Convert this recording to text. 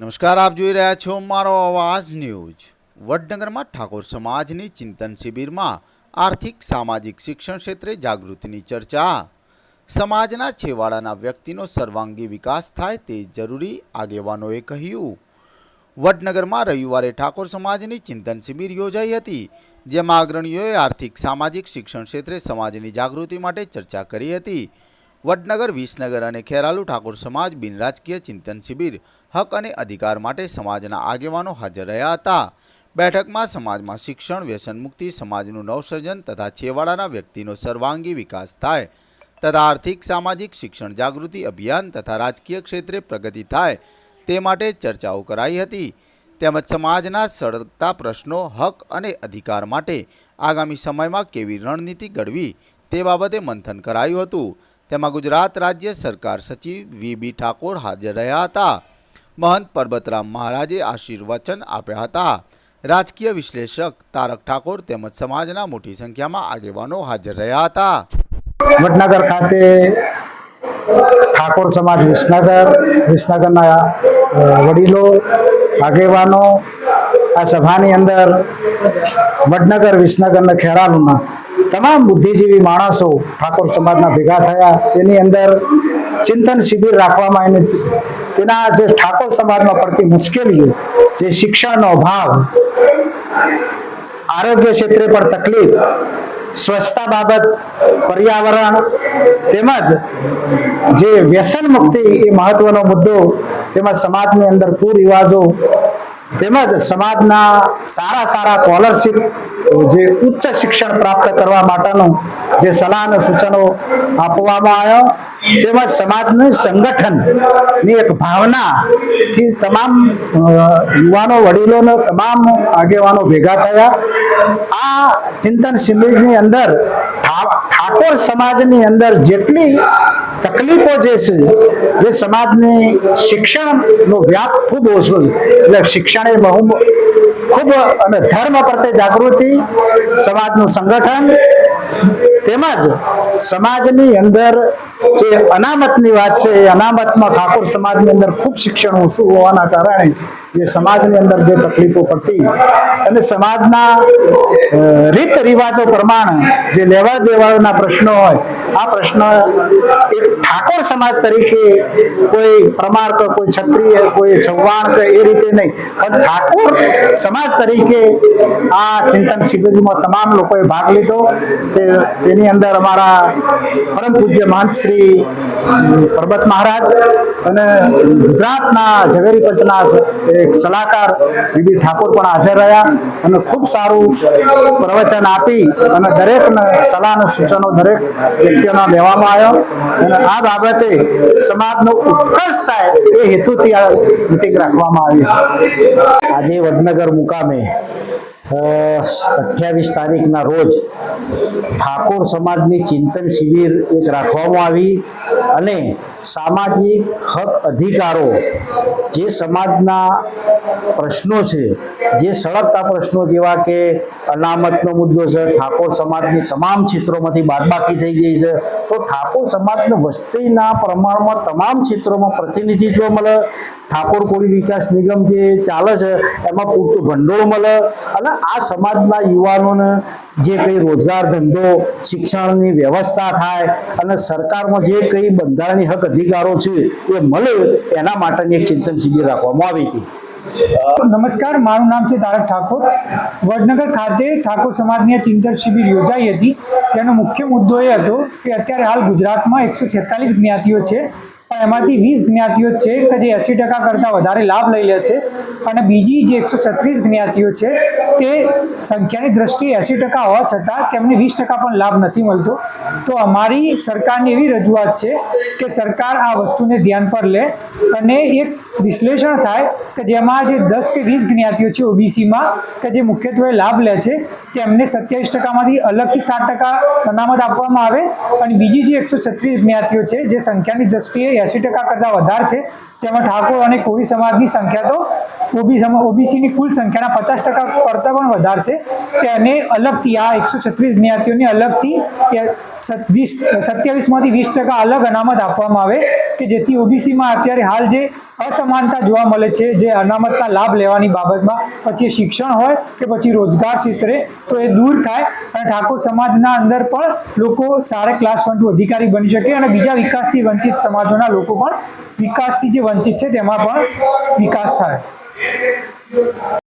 નમસ્કાર, આપ જોઈ રહ્યા છો મારો અવાજ ન્યૂઝ. વડનગરમાં ઠાકોર સમાજની ચિંતન શિબિરમાં આર્થિક, સામાજિક શિક્ષણ ક્ષેત્રે જાગૃતિની ચર્ચા. સમાજના છેવાડાના વ્યક્તિનો સર્વાંગી વિકાસ થાય તે જરૂરી આગેવાનોએ કહ્યું. વડનગરમાં રવિવારે ઠાકોર સમાજની ચિંતન શિબિર યોજાઈ હતી, જેમાં અગ્રણીઓએ આર્થિક, સામાજિક શિક્ષણ ક્ષેત્રે સમાજની જાગૃતિ માટે ચર્ચા કરી હતી. વડનગર, વિસનગર અને ખેરાલુ ઠાકોર સમાજ બિનરાજકીય ચિંતન શિબિર, હક અને અધિકાર માટે સમાજના આગેવાનો હાજર રહ્યા હતા. બેઠકમાં સમાજમાં શિક્ષણ, વ્યસન મુક્તિ, સમાજનું નવસર્જન તથા છેવાડાના વ્યક્તિનો સર્વાંગી વિકાસ થાય તથા આર્થિક, સામાજિક શિક્ષણ જાગૃતિ અભિયાન તથા રાજકીય ક્ષેત્રે પ્રગતિ થાય તે માટે ચર્ચાઓ કરાઈ હતી. તેમજ સમાજના સળગતા પ્રશ્નો, હક અને અધિકાર માટે આગામી સમયમાં કેવી રણનીતિ ઘડવી તે બાબતે મંથન કરાયું હતું. તેમાં ગુજરાત રાજ્ય સરકાર સચિવ વી બી ઠાકોર હાજર રહ્યા હતા. મહંત પરબતરામ મહારાજે આશીર્વચન આપ્યા હતા. રાજકીય વિશ્લેષક તારક ઠાકોર તેમજ સમાજના મોટી સંખ્યામાં આગેવાનો હાજર રહ્યા હતા. વડનગર ખાતે ઠાકોર સમાજ વિસનગર, વિસનગરના વડીલો, આગેવાનો આ સભાની અંદર વડનગર વિસનગર અને ખેરાલુના તમામ બુદ્ધિજીવી માણસો ઠાકોર સમાજના ભેગા થયા. તેની અંદર ચિંતન શિબિર રાખવામાં એને તેના જે ઠાકોર સમાજમાં પડતી મુશ્કેલીઓ, જે શિક્ષણનો અભાવ, આરોગ્ય ક્ષેત્રે પણ તકલીફ, સ્વચ્છતા બાબત, પર્યાવરણ તેમજ જે વ્યસન મુક્તિ એ મહત્વનો મુદ્દો તેમજ સમાજની અંદર કુરિવાજો તેમજ સમાજના સારા સારા સ્કોલરશીપ જે ઉચ્ચ શિક્ષણ પ્રાપ્ત કરવા માટેનું જે સલાહ અને સૂચનો આપવામાં આવ્યો, તેમજ સમાજનું સંગઠનની એક ભાવના થી તમામ યુવાનો, વડીલોને તમામ આગેવાનો ભેગા થયા. આ ચિંતન શિબિરની અંદર ઠાકોર સમાજની અંદર જેટલી તકલીફો જે છે જે સમાજની શિક્ષણનો વ્યાપ ખૂબ ઓછો છે. એટલે શિક્ષણ એ બહુ ખૂબ અને ધર્મ પ્રત્યે જાગૃતિ, સમાજનું સંગઠન, તેમજ સમાજની અંદર જે અનામતની વાત છે, એ અનામતમાં ઠાકોર સમાજની અંદર ખૂબ શિક્ષણ ઓછું હોવાના કારણે જે સમાજની અંદર જે તકલીફો પડતી અને સમાજના રીત રિવાજો પ્રમાણે જે લેવા દેવાના પ્રશ્નો હોય આ પ્રશ્ન એક ઠાકોર સમાજ તરીકે કોઈ પ્રમાણ કે કોઈ ક્ષત્રિય, કોઈ ચૌહાણ કે એ રીતે નહીં. પણ ઠાકોર સમાજ તરીકે આ ચિંતન શિબિરમાં તમામ લોકોએ ભાગ લીધો. તે તેની અંદર અમારા પરમ પૂજ્ય મહંત શ્રી પરબત મહારાજ અને ગુજરાતના ઝવેરી પંચના એક સલાહકાર બીબી ઠાકોર પણ હાજર રહ્યા અને ખૂબ સારું પ્રવચન આપી અને દરેકને સલાહ અને સૂચનો દરેક વ્યક્તિઓના લેવામાં આવ્યો. અને આ બાબતે સમાજનો ઉત્કર્ષ થાય એ હેતુથી આ મિટિંગ રાખવામાં આવી. આજે વડનગર મુકામે અઠ્યાવીસ તારીખના રોજ ઠાકોર સમાજની ચિંતન શિબિર એક રાખવામાં આવી અને સામાજિક હક અધિકારો જે સમાજના પ્રશ્નો છે, જે સળગતા પ્રશ્નો જેવા કે અનામતનો મુદ્દો છે, ઠાકોર સમાજની તમામ ક્ષેત્રોમાંથી બાદબાકી થઈ ગઈ છે, તો ઠાકોર સમાજને વસ્તીના પ્રમાણમાં તમામ ક્ષેત્રોમાં પ્રતિનિધિત્વ મળે, ઠાકોર કોળી વિકાસ નિગમ જે ચાલે છે, એમાં પૂરતું ભંડોળ મળે અને આ સમાજના યુવાનોને જે કંઈ રોજગાર ધંધો, શિક્ષણની વ્યવસ્થા થાય અને સરકારમાં જે કંઈ બંધારણીય હક અધિકારો છે એ મળે એના માટેની એક ચિંતન શિબિર રાખવામાં આવી હતી. નમસ્કાર, મારું નામ છે તારક ઠાકોર. વડનગર ખાતે ઠાકોર સમાજની ચિંતન શિબિર યોજાઈ હતી. તેનો મુખ્ય મુદ્દો એ હતો કે અત્યારે હાલ ગુજરાતમાં એકસો છેતાલીસ જ્ઞાતિઓ છે, પણ એમાંથી વીસ જ્ઞાતિઓ છે કે જે એંસી ટકા કરતાં વધારે લાભ લઈ લે છે. અને બીજી જે એકસો છત્રીસ જ્ઞાતિઓ છે તે સંખ્યાની દ્રષ્ટિએ એંસી ટકા હોવા છતાં તેમને વીસ ટકા પણ લાભ નથી મળતો. તો અમારી સરકારની એવી રજૂઆત છે કે સરકાર આ વસ્તુને ધ્યાન પર લે અને એક વિશ્લેષણ થાય કે જેમાં જે દસ કે વીસ જ્ઞાતિઓ છે ઓબીસીમાં કે જે મુખ્યત્વે લાભ લે છે તેમને સત્યાવીસ ટકામાંથી અલગથી સાત ટકા અનામત આપવામાં આવે અને બીજી જે એકસો છત્રીસ જ્ઞાતિઓ છે જે સંખ્યાની દ્રષ્ટિએ એંસી ટકા કરતાં વધારે છે, જેમાં ઠાકોર અને કોળી સમાજની સંખ્યા તો ઓબી ઓબીસીની કુલ સંખ્યાના પચાસ ટકા કરતાં પણ વધારે છે. તેને અલગથી આ એકસો છત્રીસ જ્ઞાતિઓને અલગથી વીસ, સત્યાવીસમાંથી વીસ ટકા અલગ અનામત આપવામાં આવે કે જેથી ઓબીસીમાં અત્યારે હાલ જે અસમાનતા જોવા મળે છે, જે અનામતના લાભ લેવાની બાબતમાં પછી શિક્ષણ હોય કે પછી રોજગાર ક્ષેત્રે તો એ દૂર થાય અને ઠાકોર સમાજના અંદર પણ લોકો સારા ક્લાસ વન અધિકારી બની શકે અને બીજા વિકાસથી વંચિત સમાજોના લોકો પણ વિકાસથી જે વંચિત છે તેમાં પણ વિકાસ થાય. よかった。